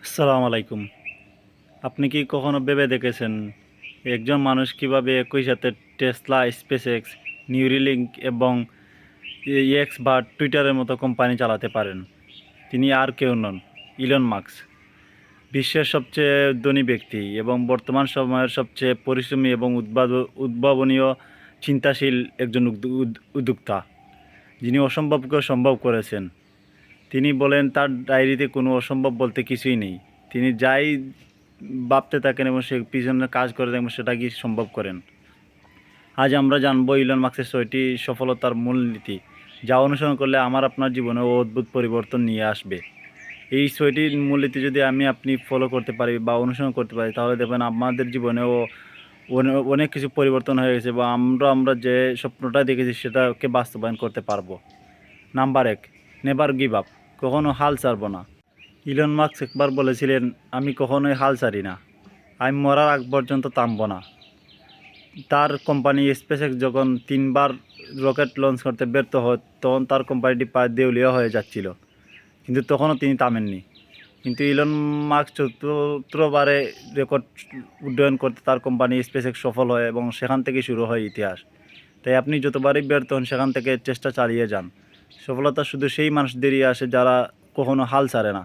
আসসালামু আলাইকুম। আপনি কি কখনো ভেবে দেখেছেন একজন মানুষ কীভাবে একই সাথে টেসলা স্পেস এক্স নিউরিলিঙ্ক এবং এক্স বা টুইটারের মতো কোম্পানি চালাতে পারেন? তিনি আর কেউ নন ইলন মার্কস বিশ্বের সবচেয়ে ধনী ব্যক্তি এবং বর্তমান সময়ের সবচেয়ে পরিশ্রমী এবং উদ্ভাব, উদ্ভাবনীয়, চিন্তাশীল একজন উদ্য- উদ্যোক্তা। যিনি অসম্ভবকে সম্ভব করেছেন। তিনি বলেন, তার ডায়েরিতে কোনো অসম্ভব বলতে কিছুই নেই। তিনি যাই ভাবতে থাকেন এবং সে পিছনে কাজ করে সেটা কি সম্ভব করেন? আজ আমরা জানব ইলন মার্কসের ছয়টি সফলতার মূলনীতি, যা অনুসরণ করলে আমার আপনার জীবনে অদ্ভুত পরিবর্তন নিয়ে আসবে। এই ছয়টি মূলনীতি যদি আমি আপনি ফলো করতে পারি বা অনুসরণ করতে পারি, তাহলে দেখবেন আমাদের জীবনেও অনেক কিছু পরিবর্তন হয়ে গেছে বা আমরা আমরা যে স্বপ্নটা দেখেছি, সেটাকে বাস্তবায়ন করতে পারব। নাম্বার এক, নেভার গিভ আপ। কখনো হাল ছাড়ব না। ইলন মার্কস একবার বলেছিলেন, আমি কখনোই হাল ছাড়ি না। আমি মরার আগ পর্যন্ত থামব না। তার কোম্পানি স্পেসএক্স যখন তিনবার রকেট লঞ্চ করতে ব্যর্থ হয়, তখন তার কোম্পানিটি প্রায় দেউলিয়া হয়ে যাচ্ছিল। কিন্তু তখনও তিনি থামেননি। কিন্তু ইলন মার্কস চতুর্থবারে রেকর্ড উড্ডয়ন করতে তার কোম্পানি স্পেসএক্স সফল হয় এবং সেখান থেকে শুরু হয় ইতিহাস। তাই আপনি যতবারই ব্যর্থ হন, সেখান থেকে চেষ্টা চালিয়ে যান। সফলতা শুধু সেই মানুষদেরই আসে যারা কখনো হাল ছাড়ে না।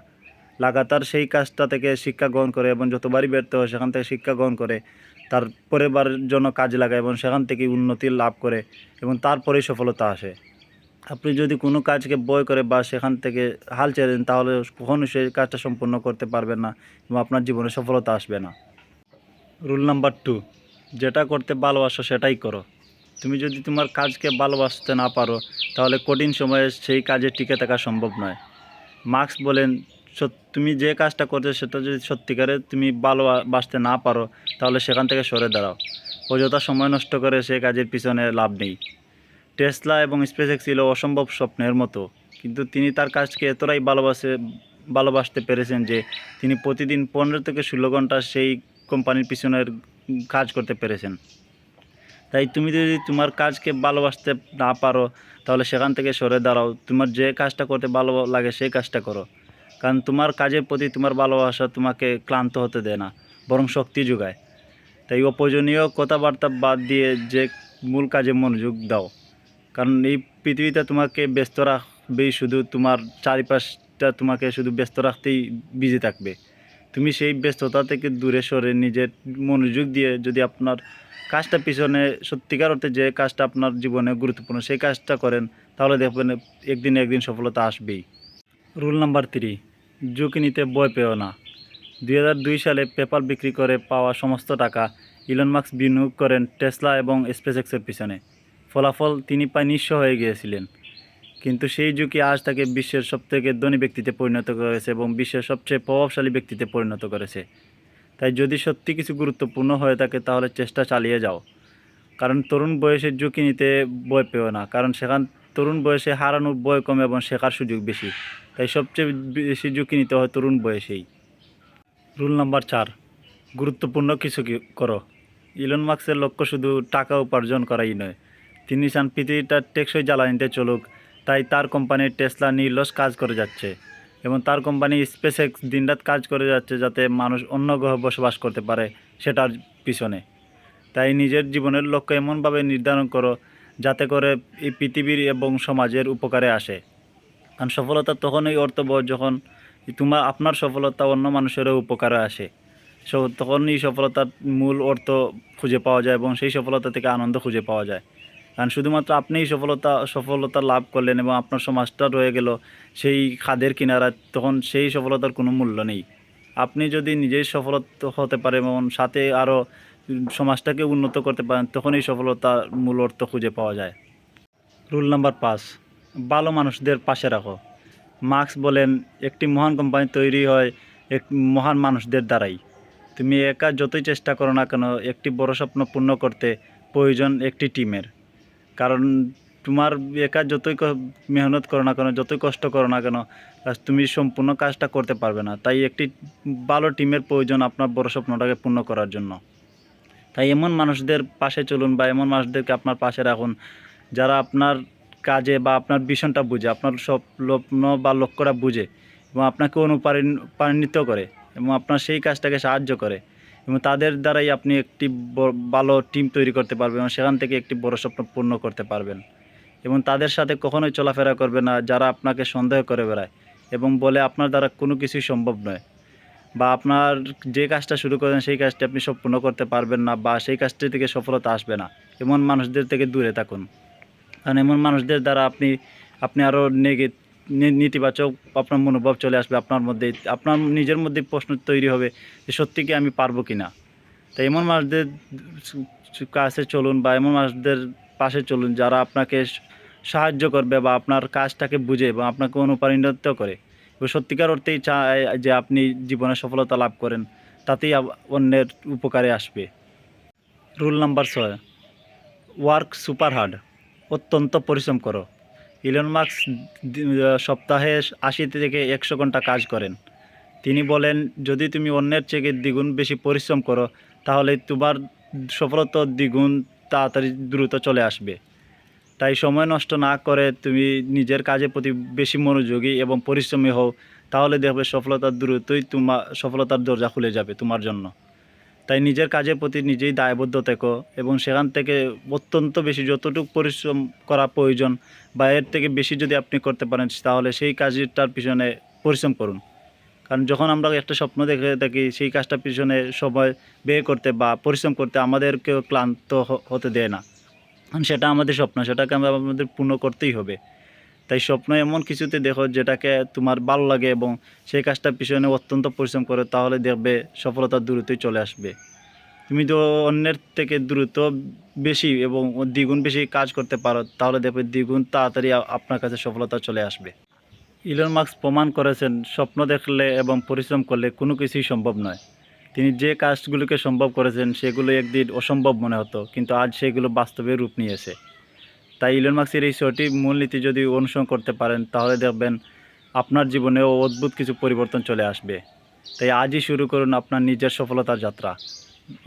লাগাতার সেই কাজটা থেকে শিক্ষা গ্রহণ করে এবং যতবারই ব্যর্থ হয় সেখান থেকে শিক্ষা গ্রহণ করে, তার পরিবারের জন্য কাজে লাগায় এবং সেখান থেকে উন্নতি লাভ করে এবং তারপরেই সফলতা আসে। আপনি যদি কোনো কাজকে বয় করে বা সেখান থেকে হাল ছেড়ে দেন, তাহলে কখনোই সেই কাজটা সম্পূর্ণ করতে পারবেন না এবং আপনার জীবনে সফলতা আসবে না। রুল নাম্বার টু, যেটা করতে ভালোবাসো সেটাই করো। তুমি যদি তোমার কাজকে ভালোবাসতে না পারো, তাহলে কঠিন সময়ে সেই কাজে টিকে থাকা সম্ভব নয়। মার্কস বলেন তুমি যে কাজটা করছ সেটা যদি সত্যিকারে তুমি ভালোবাসতে না পারো, তাহলে সেখান থেকে সরে দাঁড়াও। অযথা সময় নষ্ট করে সেই কাজের পিছনে লাভ নেই। টেসলা এবং স্পেসএক্স ছিল অসম্ভব স্বপ্নের মতো, কিন্তু তিনি তার কাজকে এতটাই ভালোবাসে ভালোবাসতে পেরেছেন যে তিনি প্রতিদিন পনেরো থেকে ষোলো ঘণ্টা সেই কোম্পানির পিছনের কাজ করতে পেরেছেন। তাই তুমি যদি তোমার কাজকে ভালোবাসতে না পারো, তাহলে সেখান থেকে সরে দাঁড়াও। তোমার যে কাজটা করতে ভালো লাগে, সেই কাজটা করো। কারণ তোমার কাজের প্রতি তোমার ভালোবাসা তোমাকে ক্লান্ত হতে দেয় না, বরং শক্তি যোগায়। তাই অপ্রয়োজনীয় কথাবার্তা বাদ দিয়ে যে মূল কাজে মনোযোগ দাও। কারণ এই পৃথিবীতে তোমাকে ব্যস্ত রাখবেই শুধু তোমার চারিপাশটা তোমাকে শুধু ব্যস্ত রাখতেই বিজি থাকবে। তুমি সেই ব্যস্ততা থেকে দূরে সরে নিজের মনোযোগ দিয়ে যদি আপনার কাজটা পিছনে সত্যিকার অর্থে যে কাজটা আপনার জীবনে গুরুত্বপূর্ণ সেই কাজটা করেন, তাহলে দেখবেন একদিন একদিন সফলতা আসবেই। রুল নাম্বার থ্রি ঝুঁকি নিতে ভয় পেও না। দুই হাজার দুই সালে পেপার বিক্রি করে পাওয়া সমস্ত টাকা ইলন মার্কস বিনিয়োগ করেন টেসলা এবং স্পেসএক্সের পিছনে। ফলাফল তিনি প্রায় নিঃস্ব হয়ে গিয়েছিলেন। কিন্তু সেই ঝুঁকি আজ তাকে বিশ্বের সবথেকে ধনী ব্যক্তিতে পরিণত করেছে এবং বিশ্বের সবচেয়ে প্রভাবশালী ব্যক্তিতে পরিণত করেছে। তাই যদি সত্যি কিছু গুরুত্বপূর্ণ হয়ে থাকে তাহলে চেষ্টা চালিয়ে যাও। কারণ তরুণ বয়সে ঝুঁকি নিতে ভয় পেও না, কারণ সেখান তরুণ বয়সে হারানোর ভয় কম এবং শেখার সুযোগ বেশি। তাই সবচেয়ে বেশি ঝুঁকি নিতে হয় তরুণ বয়সেই। রুল নাম্বার চার, গুরুত্বপূর্ণ কিছু করো? ইলন মার্কসের লক্ষ্য শুধু টাকা উপার্জন করাই নয়, তিনি চান পৃথিবীটা টেকসই জ্বালানিতে চলুক তাই তার কোম্পানি টেসলা নির্লস কাজ করে যাচ্ছে এবং তার কোম্পানি স্পেস এক্স দিনরাত কাজ করে যাচ্ছে যাতে মানুষ অন্য গ্রহে বসবাস করতে পারে সেটার পিছনে। তাই নিজের জীবনের লক্ষ্য এমনভাবে নির্ধারণ করো যাতে করে এই পৃথিবীর এবং সমাজের উপকারে আসে। কারণ সফলতা তখনই অর্থবহ যখন তোমার, আপনার সফলতা অন্য মানুষেরও উপকারে আসে। তখনই সফলতার মূল অর্থ খুঁজে পাওয়া যায় এবং সেই সফলতা থেকে আনন্দ খুঁজে পাওয়া যায়। কারণ শুধুমাত্র আপনিই সফলতা সফলতা লাভ করলেন এবং আপনার সমাজটা রয়ে গেল, সেই খাদের কিনারা, তখন সেই সফলতার কোনো মূল্য নেই। আপনি যদি নিজেই সফল হতে পারেন এবং সাথে আরও সমাজটাকে উন্নত করতে পারেন, তখনই সফলতার মূল অর্থ খুঁজে পাওয়া যায়। রুল নাম্বার পাঁচ, ভালো মানুষদের পাশে রাখো। মার্কস বলেন, একটি মহান কোম্পানি তৈরি হয় এক মহান মানুষদের দ্বারাই। তুমি একা যতই চেষ্টা করো না কেন, একটি বড় স্বপ্ন পূর্ণ করতে প্রয়োজন একটি টিমের। কারণ তোমার একা যতই মেহনত করো না কেন, যতই কষ্ট করো না কেন তুমি সম্পূর্ণ কাজটা করতে পারবে না। তাই একটি ভালো টিমের প্রয়োজন আপনার বড় স্বপ্নটাকে পূর্ণ করার জন্য। তাই এমন মানুষদের পাশে চলুন বা এমন মানুষদেরকে আপনার পাশে রাখুন, যারা আপনার কাজে বা আপনার ভীষণটা বুঝে, আপনার স্বপ্ন বা লক্ষ্যটা বুঝে এবং আপনাকে অনুপ্রাণিত করে এবং আপনার সেই কাজটাকে সাহায্য করে। এবং তাদের দ্বারাই আপনি একটি ভালো টিম তৈরি করতে পারবেন এবং সেখান থেকে একটি বড় স্বপ্ন পূর্ণ করতে পারবেন। এবং তাদের সাথে কখনোই চলাফেরা করবে না, যারা আপনাকে সন্দেহ করে বেড়ায় এবং বলে আপনার দ্বারা কোনো কিছুই সম্ভব নয় বা আপনার যে কাজটা শুরু করেন সেই কাজটি আপনি সম্পূর্ণ করতে পারবেন না বা সেই কাজটি থেকে সফলতা আসবে না। এমন মানুষদের থেকে দূরে থাকুন। কারণ এমন মানুষদের দ্বারা আপনি আপনি আরও নেগে নেতিবাচক আপনার মনোভাব চলে আসবে আপনার মধ্যে। আপনার নিজের মধ্যে প্রশ্ন তৈরি হবে যে সত্যি কি আমি পারব কি না তো এমন মানুষদের কাছে চলুন বা এমন মানুষদের পাশে চলুন যারা আপনাকে সাহায্য করবে বা আপনার কাজটাকে বুঝে বা আপনাকে অনুপ্রাণিত করে। এবং সত্যিকার অর্থেই চায় যে আপনি জীবনে সফলতা লাভ করেন, তাতেই অন্যের উপকারে আসবে। রুল নাম্বার ছয়, ওয়ার্ক সুপার হার্ড, অত্যন্ত পরিশ্রম করো। ইলন মার্কস সপ্তাহে আশি থেকে একশো ঘণ্টা কাজ করেন। তিনি বলেন, যদি তুমি অন্যের থেকে দ্বিগুণ বেশি পরিশ্রম করো, তাহলে তোমার সফলতা দ্বিগুণ তাড়াতাড়ি দ্রুত চলে আসবে। তাই সময় নষ্ট না করে তুমি নিজের কাজের প্রতি বেশি মনোযোগী এবং পরিশ্রমী হও, তাহলে দেখবে সফলতা দ্রুতই তোমার সফলতার দরজা খুলে যাবে তোমার জন্য। তাই নিজের কাজের প্রতি নিজেই দায়বদ্ধ থেকো এবং সেখান থেকে অত্যন্ত বেশি যতটুকু পরিশ্রম করা প্রয়োজন বা এর থেকে বেশি যদি আপনি করতে পারেন, তাহলে সেই কাজটার পিছনে পরিশ্রম করুন। কারণ যখন আমরা একটা স্বপ্ন দেখে থাকি, সেই কাজটার পিছনে সময় ব্যয় করতে বা পরিশ্রম করতে আমাদেরকেও ক্লান্ত হতে দেয় না। কারণ সেটা আমাদের স্বপ্ন, সেটাকে আমরা আমাদের পূর্ণ করতেই হবে। তাই স্বপ্ন এমন কিছুতে দেখো যেটাকে তোমার ভালো লাগে এবং সেই কাজটার পিছনে অত্যন্ত পরিশ্রম করে, তাহলে দেখবে সফলতা দ্রুতই চলে আসবে। তুমি তো অন্যের থেকে দ্রুত বেশি এবং দ্বিগুণ বেশি কাজ করতে পারো, তাহলে দেখবে দ্বিগুণ তাড়াতাড়ি আপনার কাছে সফলতা চলে আসবে। ইলন মার্কস প্রমাণ করেছেন, স্বপ্ন দেখলে এবং পরিশ্রম করলে কোনো কিছুই সম্ভব নয়। তিনি যে কাজগুলোকে সম্ভব করেছেন, সেগুলো একদিন অসম্ভব মনে হতো, কিন্তু আজ সেগুলো বাস্তবে রূপ নিয়েছে। তাই ইলন মার্কসের এই ছয়টি মূলনীতি যদি অনুসরণ করতে পারেন, তাহলে দেখবেন আপনার জীবনেও অদ্ভুত কিছু পরিবর্তন চলে আসবে। তাই আজই শুরু করুন আপনার নিজের সফলতার যাত্রা।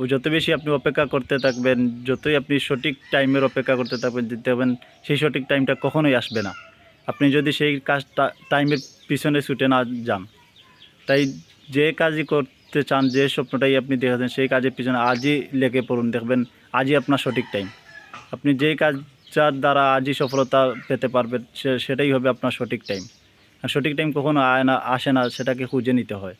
ও যত বেশি আপনি অপেক্ষা করতে থাকবেন, যতই আপনি সঠিক টাইমের অপেক্ষা করতে থাকবেন দেখবেন সেই সঠিক টাইমটা কখনোই আসবে না। আপনি যদি সেই কাজটা টাইমের পিছনে ছুটে না যান, তাই যে কাজই করতে চান, যে স্বপ্নটাই আপনি দেখেছেন সেই কাজের পিছনে আজই লেগে পড়ুন, দেখবেন আজই আপনার সঠিক টাইম আপনি যেই কাজটার দ্বারা আজই সফলতা পেতে পারবে সেটাই হবে আপনার সঠিক টাইম আর সঠিক টাইম কখনো আয় না, আসে না, সেটাকে খুঁজে নিতে হয়।